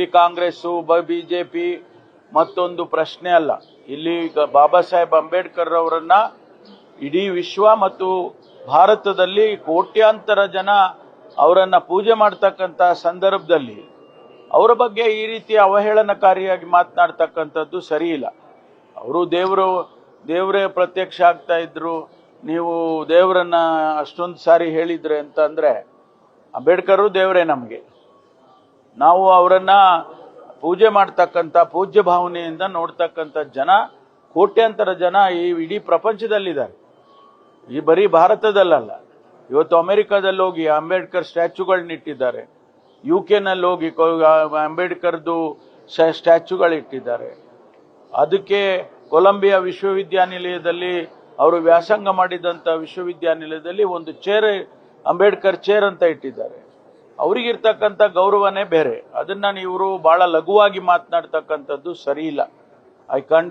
ಇಲ್ಲಿ ಕಾಂಗ್ರೆಸ್ಸು ಬಿಜೆಪಿ ಮತ್ತೊಂದು ಪ್ರಶ್ನೆ ಅಲ್ಲ. ಇಲ್ಲಿ ಈಗ ಬಾಬಾ ಸಾಹೇಬ್ ಅಂಬೇಡ್ಕರ್ ಅವರನ್ನ ಇಡೀ ವಿಶ್ವ ಮತ್ತು ಭಾರತದಲ್ಲಿ ಕೋಟ್ಯಾಂತರ ಜನ ಅವರನ್ನ ಪೂಜೆ ಮಾಡ್ತಕ್ಕಂಥ ಸಂದರ್ಭದಲ್ಲಿ ಅವರ ಬಗ್ಗೆ ಈ ರೀತಿ ಅವಹೇಳನಕಾರಿಯಾಗಿ ಮಾತನಾಡ್ತಕ್ಕಂಥದ್ದು ಸರಿ ಇಲ್ಲ. ಅವರು ದೇವರು, ದೇವರೇ ಪ್ರತ್ಯಕ್ಷ ಆಗ್ತಾ ಇದ್ರು. ನೀವು ದೇವರನ್ನ ಅಷ್ಟೊಂದು ಸಾರಿ ಹೇಳಿದ್ರೆ ಅಂತಂದ್ರೆ ಅಂಬೇಡ್ಕರ್ ಅಂಬೇಡ್ಕರು ದೇವರೇ ನಮಗೆ. ನಾವು ಅವರನ್ನ ಪೂಜೆ ಮಾಡ್ತಕ್ಕಂಥ ಪೂಜ್ಯ ಭಾವನೆಯಿಂದ ನೋಡ್ತಕ್ಕಂಥ ಜನ, ಕೋಟ್ಯಾಂತರ ಜನ ಈ ಇಡೀ ಪ್ರಪಂಚದಲ್ಲಿದ್ದಾರೆ. ಈ ಬರೀ ಭಾರತದಲ್ಲಲ್ಲ. ಇವತ್ತು ಅಮೆರಿಕಾದಲ್ಲಿ ಹೋಗಿ ಅಂಬೇಡ್ಕರ್ ಸ್ಟ್ಯಾಚ್ಯೂಗಳನ್ನ ಇಟ್ಟಿದ್ದಾರೆ. ಯು ಕೆನಲ್ಲಿ ಹೋಗಿ ಅಂಬೇಡ್ಕರ್ದು ಸ್ಟ್ಯಾಚ್ಯೂಗಳು ಇಟ್ಟಿದ್ದಾರೆ. ಅದಕ್ಕೆ ಕೊಲಂಬಿಯಾ ವಿಶ್ವವಿದ್ಯಾನಿಲಯದಲ್ಲಿ ಅವರು ವ್ಯಾಸಂಗ ಮಾಡಿದಂಥ ವಿಶ್ವವಿದ್ಯಾನಿಲಯದಲ್ಲಿ ಒಂದು ಚೇರ್, ಅಂಬೇಡ್ಕರ್ ಚೇರ್ ಅಂತ ಇಟ್ಟಿದ್ದಾರೆ. ಅವರಿಗಿರ್ತಕ್ಕಂಥ ಗೌರವನೇ ಬೇರೆ. ಅದನ್ನ ಇವರು ಬಹಳ ಲಘುವಾಗಿ ಮಾತನಾಡ್ತಕ್ಕಂಥದ್ದು ಸರಿ ಇಲ್ಲ. ಐ ಕಂಡ್